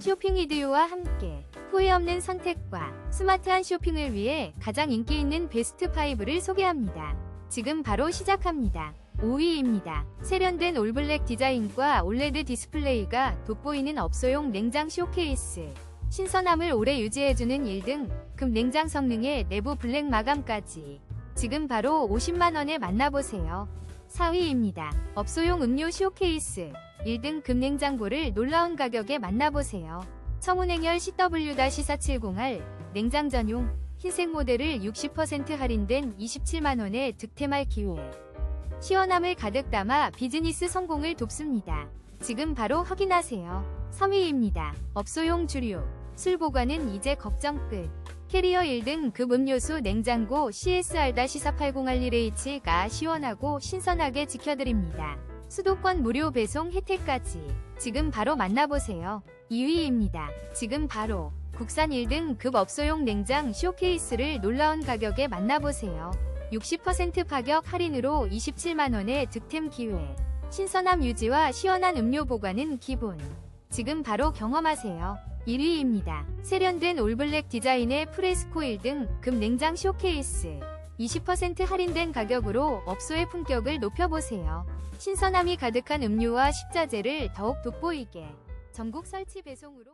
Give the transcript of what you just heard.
쇼핑 이디오와 함께 후회 없는 선택과 스마트한 쇼핑을 위해 가장 인기 있는 베스트 5를 소개합니다. 지금 바로 시작합니다. 5위입니다. 세련된 올블랙 디자인과 올레드 디스플레이가 돋보이는 업소용 냉장 쇼케이스. 신선함을 오래 유지해주는 1등, 금 냉장 성능의 내부 블랙 마감까지. 지금 바로 50만원에 만나보세요. 4위입니다. 업소용 음료 쇼케이스. 1등 금냉장고를 놀라운 가격에 만나보세요. 청운행열 CW-4470R 냉장 전용 흰색 모델을 60% 할인된 27만원에 득템할 기회. 시원함을 가득 담아 비즈니스 성공을 돕습니다. 지금 바로 확인하세요. 3위입니다. 업소용 주류. 술 보관은 이제 걱정 끝. 캐리어 1등 급 음료수 냉장고 CSR-4480R1H가 시원하고 신선하게 지켜드립니다. 수도권 무료 배송 혜택까지 지금 바로 만나보세요. 2위입니다. 지금 바로 국산 1등 급 업소용 냉장 쇼케이스를 놀라운 가격에 만나보세요. 60% 파격 할인으로 27만원의 득템 기회. 신선함 유지와 시원한 음료 보관은 기본. 지금 바로 경험하세요. 1위입니다. 세련된 올블랙 디자인의 프레스코 1등 금 냉장 쇼케이스. 20% 할인된 가격으로 업소의 품격을 높여보세요. 신선함이 가득한 음료와 식자재를 더욱 돋보이게. 전국 설치 배송으로